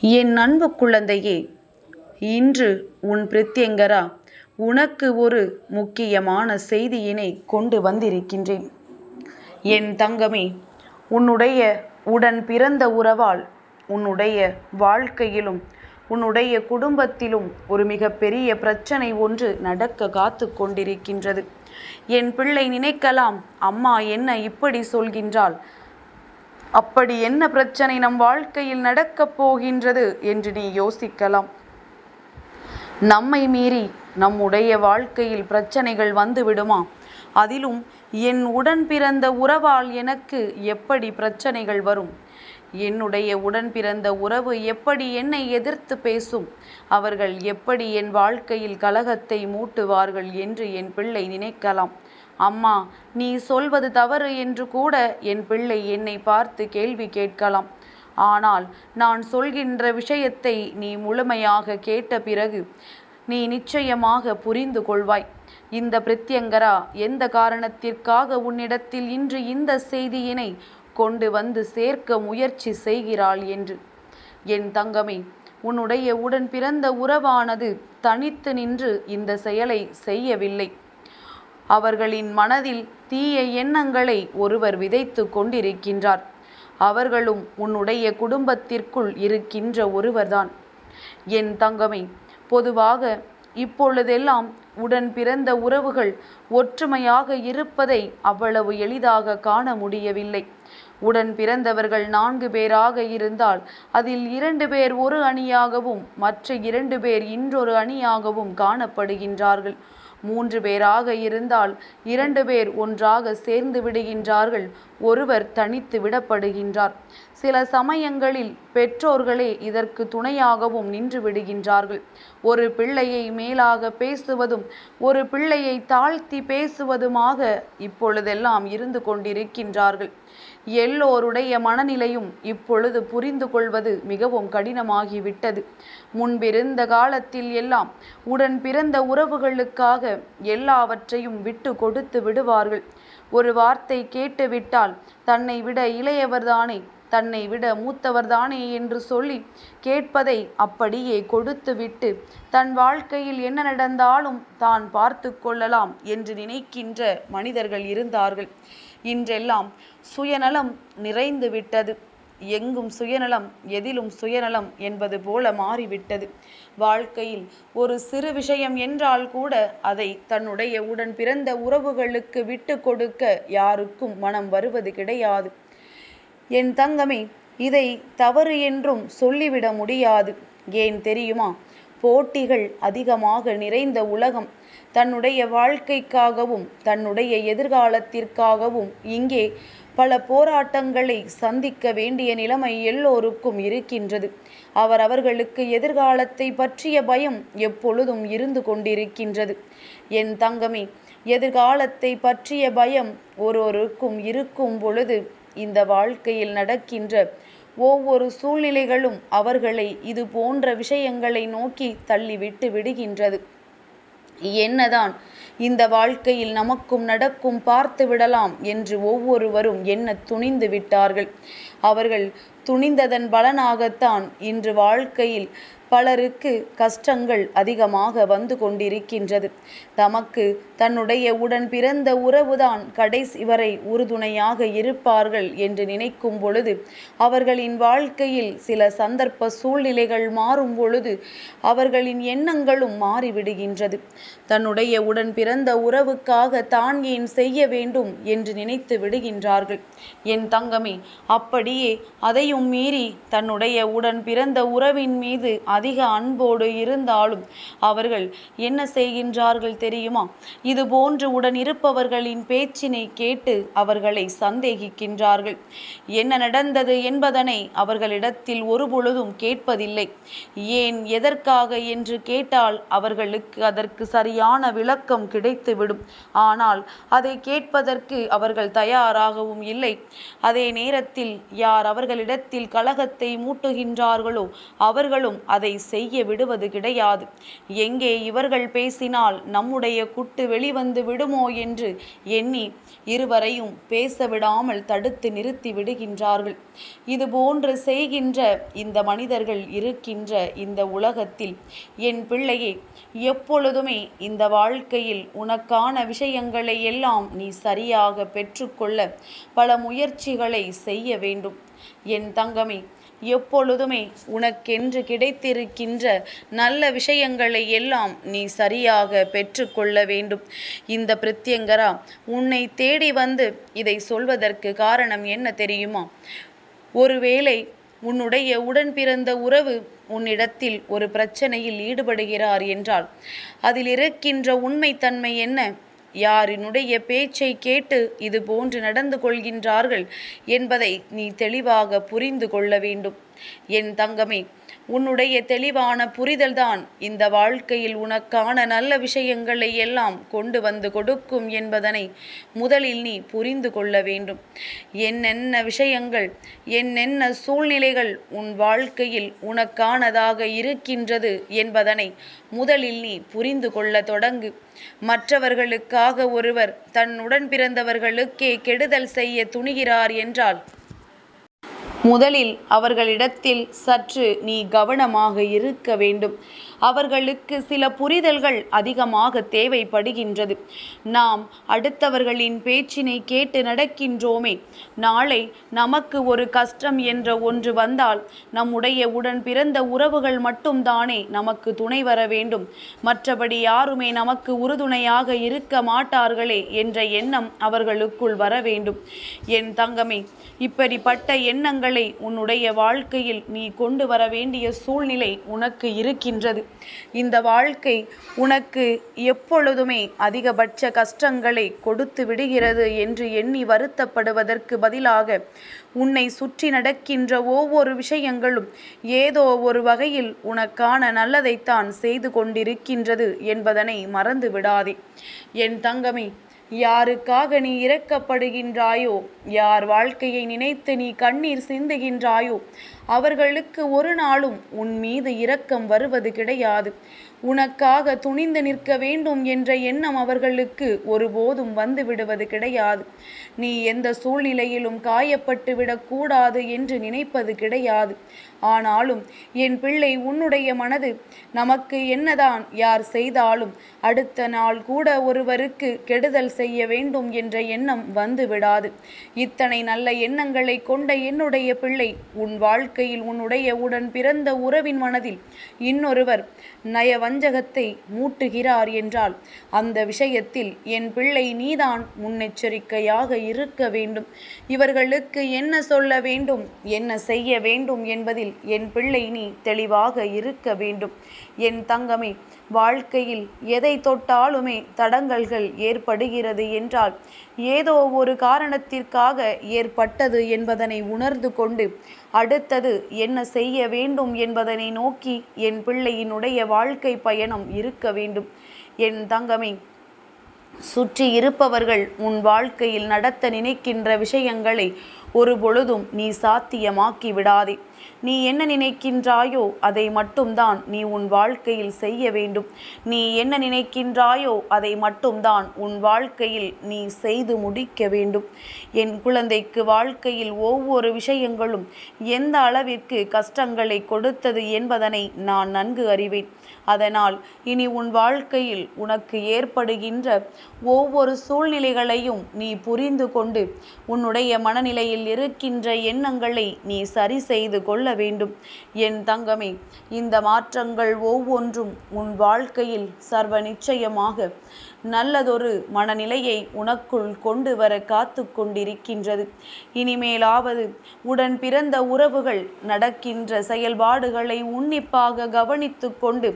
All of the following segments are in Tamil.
என் அன்பு குழந்தையே இன்று உன் பிரத்யங்கரா உனக்கு ஒரு முக்கியமான செய்தியினை கொண்டு வந்திருக்கின்றேன். என் தங்கமே உன்னுடைய உடன் பிறந்த உறவால் உன்னுடைய வாழ்க்கையிலும் உன்னுடைய குடும்பத்திலும் ஒரு மிகப்பெரிய பிரச்சனை ஒன்று நடக்க காத்து கொண்டிருக்கின்றது. என் பிள்ளை நினைக்கலாம் அம்மா என்ன இப்படி சொல்கின்றாள்? அப்படி என்ன பிரச்சனை நம் வாழ்க்கையில் நடக்கப் போகின்றது என்று நீ யோசிக்கலாம். நம்மை மீறி நம்முடைய வாழ்க்கையில் பிரச்சனைகள் வந்து விடுமா அதிலும் என் உடன் பிறந்த உறவால் எனக்கு எப்படி பிரச்சனைகள் வரும்? என்னுடைய உடன் பிறந்த உறவு எப்படி என்னை எதிர்த்து பேசும்? அவர்கள் எப்படி என் வாழ்க்கையில் கலகத்தை மூட்டுவார்கள் என்று என் பிள்ளை நினைக்கலாம். அம்மா நீ சொல்வது தவறு என்று கூட என் பிள்ளை என்னை பார்த்து கேள்வி கேட்கலாம். ஆனால் நான் சொல்கின்ற விஷயத்தை நீ முழுமையாக கேட்ட பிறகு நீ நிச்சயமாக புரிந்து கொள்வாய். இந்த பிரத்யங்கரா எந்த காரணத்திற்காக உன்னிடத்தில் இன்று இந்த செய்தியினை கொண்டு வந்து சேர்க்க முயற்சி செய்கிறாள் என்று? என் தங்கமே உன்னுடைய உடன் பிறந்த உறவானது தனித்து நின்று இந்த செயலை செய்யவில்லை. அவர்களின் மனதில் தீய எண்ணங்களை ஒருவர் விதைத்து கொண்டிருக்கின்றார். அவர்களும் உன்னுடைய குடும்பத்திற்குள் இருக்கின்ற ஒருவர்தான். என் தங்கமே பொதுவாக இப்பொழுதெல்லாம் உடன் பிறந்த உறவுகள் ஒற்றுமையாக இருப்பதை அவ்வளவு எளிதாக காண முடியவில்லை. உடன் பிறந்தவர்கள் நான்கு பேராக இருந்தால் அதில் இரண்டு பேர் ஒரு அணியாகவும் மற்ற இரண்டு பேர் இன்றொரு அணியாகவும் காணப்படுகின்றார்கள். மூன்று பேராக இருந்தால் இரண்டு பேர் ஒன்றாக சேர்ந்து விடுகின்றார்கள் ஒருவர் தனித்து விடப்படுகின்றார். சில சமயங்களில் பெற்றோர்களே இதற்கு துணையாகவும் நின்று விடுகின்றார்கள். ஒரு பிள்ளையை மேலாக பேசுவதும் ஒரு பிள்ளையை தாழ்த்தி பேசுவதுமாக இப்பொழுதெல்லாம் இருந்து கொண்டிருக்கின்றார்கள். எல்லோருடைய மனநிலையும் இப்பொழுது புரிந்து கொள்வது மிகவும் கடினமாகிவிட்டது. முன்பிருந்த காலத்தில் எல்லாம் உடன் பிறந்த உறவுகளுக்காக எல்லாவற்றையும் விட்டு கொடுத்து விடுவார்கள். ஒரு வார்த்தை கேட்டுவிட்டால் தன்னை விட இளையவர்தானே தன்னை விட மூத்தவர்தானே என்று சொல்லி கேட்பதை அப்படியே கொடுத்துவிட்டு தன் வாழ்க்கையில் என்ன நடந்தாலும் தான் பார்த்து கொள்ளலாம் என்று நினைக்கின்ற மனிதர்கள் இருந்தார்கள். இன்றெல்லாம் சுயநலம் நிறைந்து விட்டது. எங்கும் சுயநலம் எதிலும் சுயநலம் என்பது போல மாறிவிட்டது. வாழ்க்கையில் ஒரு சிறு விஷயம் என்றால் கூட அதை தன்னுடைய உடன் பிறந்த உறவுகளுக்கு விட்டு கொடுக்க யாருக்கும் மனம் வருவது கிடையாது. என் தங்கமே இதை தவறு என்றும் சொல்லிவிட முடியாது. ஏன் தெரியுமா? போட்டிகள் அதிகமாக நிறைந்த உலகம் தன்னுடைய வாழ்க்கைக்காகவும் தன்னுடைய எதிர்காலத்திற்காகவும் இங்கே பல போராட்டங்களை சந்திக்க வேண்டிய நிலைமை எல்லோருக்கும் இருக்கின்றது. அவர் அவர்களுக்கு எதிர்காலத்தை பற்றிய பயம் எப்பொழுதும் இருந்து கொண்டிருக்கின்றது. என் தங்கமே எதிர்காலத்தை பற்றிய பயம் ஒருவருக்கும் இருக்கும் பொழுது இந்த வாழ்க்கையில் நடக்கின்ற ஒவ்வொரு சூழ்நிலைகளும் அவர்களை இது போன்ற விஷயங்களை நோக்கி தள்ளிவிட்டு விடுகின்றது. என்னதான் இந்த வாழ்க்கையில் நமக்கும் நடக்கும் பார்த்து விடலாம் என்று ஒவ்வொருவரும் என்ன துணிந்து விட்டார்கள். அவர்கள் துணிந்ததன் பலனாகத்தான் இன்று வாழ்க்கையில் பலருக்கு கஷ்டங்கள் அதிகமாக வந்து கொண்டிருக்கின்றது. தமக்கு தன்னுடைய உடன் பிறந்த உறவுதான் கடைசி வரை உறுதுணையாக இருப்பார்கள் என்று நினைக்கும் பொழுது அவர்களின் வாழ்க்கையில் சில சந்தர்ப்ப சூழ்நிலைகள் மாறும் பொழுது அவர்களின் எண்ணங்களும் மாறிவிடுகின்றது. தன்னுடைய உடன் பிறந்த உறவுக்காக தான் ஏன் செய்ய வேண்டும் என்று நினைத்து விடுகின்றார்கள். என் தங்கமே அப்படியே அதையும் மீறி தன்னுடைய உடன் பிறந்த உறவின் மீது அதிக அன்போடு இருந்தாலும் அவர்கள் என்ன செய்கின்றார்கள் தெரியுமா? இது போன்று உடன் இருப்பவர்களின் பேச்சினை கேட்டு அவர்களை சந்தேகிக்கின்றார்கள். என்ன நடந்தது என்பதனை அவர்களிடத்தில் ஒருபொழுதும் கேட்பதில்லை. ஏன் எதற்காக என்று கேட்டால் அவர்களுக்கு அதற்கு சரியான விளக்கம் கிடைத்துவிடும். ஆனால் அதை கேட்பதற்கு அவர்கள் தயாராகவும் இல்லை. அதே நேரத்தில் யார் அவர்களிடத்தில் கலகத்தை மூட்டுகின்றார்களோ அவர்களும் அதை செய்ய விடுவது கிடையாது. எங்கே இவர்கள் பேசினால் நம்முடைய குட்டு வெளிவந்து விடுமோ என்று எண்ணி இருவரையும் பேச விடாமல் தடுத்து நிறுத்தி விடுகின்றார்கள். இது போன்று செய்கின்ற இந்த மனிதர்கள் இருக்கின்ற இந்த உலகத்தில் என் பிள்ளையே எப்பொழுதுமே இந்த வாழ்க்கையில் உனக்கான விஷயங்களை எல்லாம் நீ சரியாக பெற்றுக்கொள்ள பல முயற்சிகளை செய்ய வேண்டும். என் தங்கமே எப்பொழுதுமே உனக்கென்று கிடைத்திருக்கின்ற நல்ல விஷயங்களை எல்லாம் நீ சரியாக பெற்றுக்கொள்ள வேண்டும். இந்த பிரத்யங்கரா உன்னை தேடி வந்து இதை சொல்வதற்கு காரணம் என்ன தெரியுமா? ஒருவேளை உன்னுடைய உடன் பிறந்த உறவு உன்னிடத்தில் ஒரு பிரச்சனையில் ஈடுபடுகிறார் என்றால் அதில் இருக்கின்ற உண்மைத்தன்மை என்ன? யாரினுடைய பேச்சை கேட்டு இது போன்று நடந்து கொள்கின்றார்கள் என்பதை நீ தெளிவாக புரிந்து கொள்ள வேண்டும். என் தங்கமே உன்னுடைய தெளிவான புரிதல்தான் இந்த வாழ்க்கையில் உனக்கான நல்ல விஷயங்களை எல்லாம் கொண்டு வந்து கொடுக்கும் என்பதனை முதலில் நீ புரிந்து கொள்ள வேண்டும். என்னென்ன விஷயங்கள் என்னென்ன சூழ்நிலைகள் உன் வாழ்க்கையில் உனக்கானதாக இருக்கின்றது என்பதனை முதலில் நீ புரிந்து கொள்ள தொடங்கு. மற்றவர்களுக்காக ஒருவர் தன்னுடன் பிறந்தவர்களுக்கே கெடுதல் செய்ய துணிகிறார் என்றால் முதலில் அவர்களிடத்தில் சற்று நீ கவனமாக இருக்க வேண்டும். அவர்களுக்கு சில புரிதல்கள் அதிகமாக தேவைப்படுகின்றது. நாம் அடுத்தவர்களின் பேச்சினை கேட்டு நடக்கின்றோமே. நாளை நமக்கு ஒரு கஷ்டம் என்ற ஒன்று வந்தால் நம்முடைய உடன் பிறந்த உறவுகள் மட்டும்தானே நமக்கு துணை வர வேண்டும். மற்றபடி யாருமே நமக்கு உறுதுணையாக இருக்க மாட்டார்களே என்ற எண்ணம் அவர்களுக்குள் வர வேண்டும். என் தங்கமே இப்படிப்பட்ட எண்ணங்களை உன்னுடைய வாழ்க்கையில் நீ கொண்டு வர வேண்டிய சூழ்நிலை உனக்கு இருக்கின்றது. இந்த வாழ்க்கை உனக்கு எப்பொழுதுமே அதிகபட்ச கஷ்டங்களை கொடுத்து விடுகிறது என்று எண்ணி வருத்தப்படுவதற்கு பதிலாக உன்னை சுற்றி நடக்கின்ற ஒவ்வொரு விஷயங்களும் ஏதோ ஒரு வகையில் உனக்கான நல்லதைத்தான் செய்து கொண்டிருக்கின்றது என்பதனை மறந்து விடாதே. என் தங்கமே யாருக்காக நீ இறக்கப்படுகின்றாயோ யார் வாழ்க்கையை நினைத்து நீ கண்ணீர் சிந்துகின்றாயோ? அவர்களுக்கு ஒரு நாளும் உன் மீது இரக்கம் வருவது கிடையாது. உனக்காக துணிந்து நிற்க வேண்டும் என்ற எண்ணம் அவர்களுக்கு ஒருபோதும் வந்து விடுவது கிடையாது. நீ எந்த சூழ்நிலையிலும் காயப்பட்டு விடக்கூடாது என்று நினைப்பது கிடையாது. ஆனாலும் என் பிள்ளை உன்னுடைய மனது நமக்கு என்னதான் யார் செய்தாலும் அடுத்த நாள் கூட ஒருவருக்கு கெடுதல் செய்ய வேண்டும் என்ற எண்ணம் வந்து விடாது. இத்தனை நல்ல எண்ணங்களை கொண்ட என்னுடைய பிள்ளை உன் வாழ்க்கையில் உன்னுடைய உடன் பிறந்த உறவின் மனதில் இன்னொருவர் நயவஞ்சகத்தை மூட்டுகிறார் என்றால் அந்த விஷயத்தில் என் பிள்ளை நீதான் முன்னெச்சரிக்கையாக இருக்க வேண்டும். இவர்களுக்கு என்ன சொல்ல வேண்டும் என்ன செய்ய வேண்டும் என்பதில் என் பிள்ளை நீ தெளிவாக இருக்க வேண்டும். என் தங்கமே வாழ்க்கையில் எதை தொட்டாலுமே தடங்கல்கள் ஏற்படுகிறது என்றால் ஏதோ ஒரு காரணத்திற்காக ஏற்பட்டது என்பதனை உணர்ந்து கொண்டு அடுத்தது என்ன செய்ய வேண்டும் என்பதனை நோக்கி என் பிள்ளையினுடைய வாழ்க்கை பயணம் இருக்க வேண்டும். என் தங்கமே சுற்றி இருப்பவர்கள் உன் வாழ்க்கையில் நடத்த நினைக்கின்ற விஷயங்களை ஒரு பொழுதும் நீ சாத்தியமாக்கி விடாதே. நீ என்ன நினைக்கின்றாயோ அதை மட்டும்தான் நீ உன் வாழ்க்கையில் செய்ய வேண்டும். நீ என்ன நினைக்கின்றாயோ அதை மட்டும்தான் உன் வாழ்க்கையில் நீ செய்து முடிக்க வேண்டும். என் குழந்தைக்கு வாழ்க்கையில் ஒவ்வொரு விஷயங்களும் எந்த அளவிற்கு கஷ்டங்களை கொடுத்தது என்பதனை நான் நன்கு அறிவேன். அதனால் இனி உன் வாழ்க்கையில் உனக்கு ஏற்படுகின்ற ஒவ்வொரு சூழ்நிலைகளையும் நீ புரிந்து கொண்டு உன்னுடைய மனநிலையில் இருக்கின்ற எண்ணங்களை நீ சரி செய்து கொள்ள வேண்டும். என் தங்கமே இந்த மாற்றங்கள் ஒவ்வொன்றும் உன் வாழ்க்கையில் சர்வ நிச்சயமாக நல்லதொரு மனநிலையை உனக்குள் கொண்டு வர காத்து கொண்டிருக்கின்றது. இனிமேலாவது உடன் பிறந்த உறவுகள் நடக்கின்ற செயல்பாடுகளை உன்னிப்பாக கவனித்து கொண்டு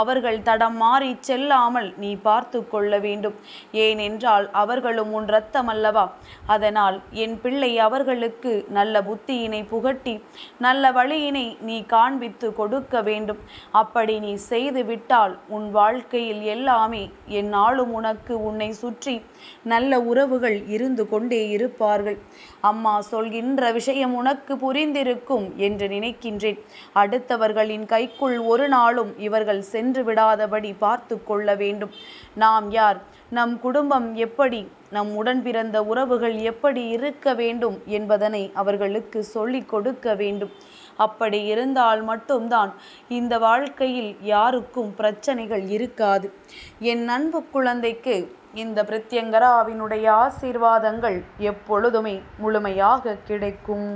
அவர்கள் தடம் மாறி செல்லாமல் நீ பார்த்து கொள்ள வேண்டும். ஏனென்றால் அவர்களும் உன் ரத்தம் அல்லவா அதனால் என் பிள்ளை அவர்களுக்கு நல்ல புத்தியினை புகட்டி நல்ல வழியினை நீ காண்பித்து கொடுக்க வேண்டும். அப்படி நீ செய்து விட்டால் உன் வாழ்க்கையில் எல்லாமே என்னாலும் நாளும் உனக்கு உன்னை சுற்றி நல்ல உறவுகள் இருந்து கொண்டே இருப்பார்கள். அம்மா சொல்கின்ற விஷயம் உனக்கு புரிந்திருக்கும் என்று நினைக்கின்றேன். அடுத்தவர்களின் கைக்குள் ஒரு நாளும் இவர்கள் சென்று விடாதபடி பார்த்து கொள்ள வேண்டும். நாம் யார்? நம் குடும்பம் எப்படி நம் உடன் பிறந்த உறவுகள் எப்படி இருக்க வேண்டும் என்பதனை அவர்களுக்கு சொல்லிக் கொடுக்க வேண்டும். அப்படி இருந்தால் மட்டும்தான் இந்த வாழ்க்கையில் யாருக்கும் பிரச்சனைகள் இருக்காது. என் அன்பு குழந்தைக்கு இந்த பிரத்யங்கராவினுடைய ஆசீர்வாதங்கள் எப்பொழுதுமே முழுமையாக கிடைக்கும்.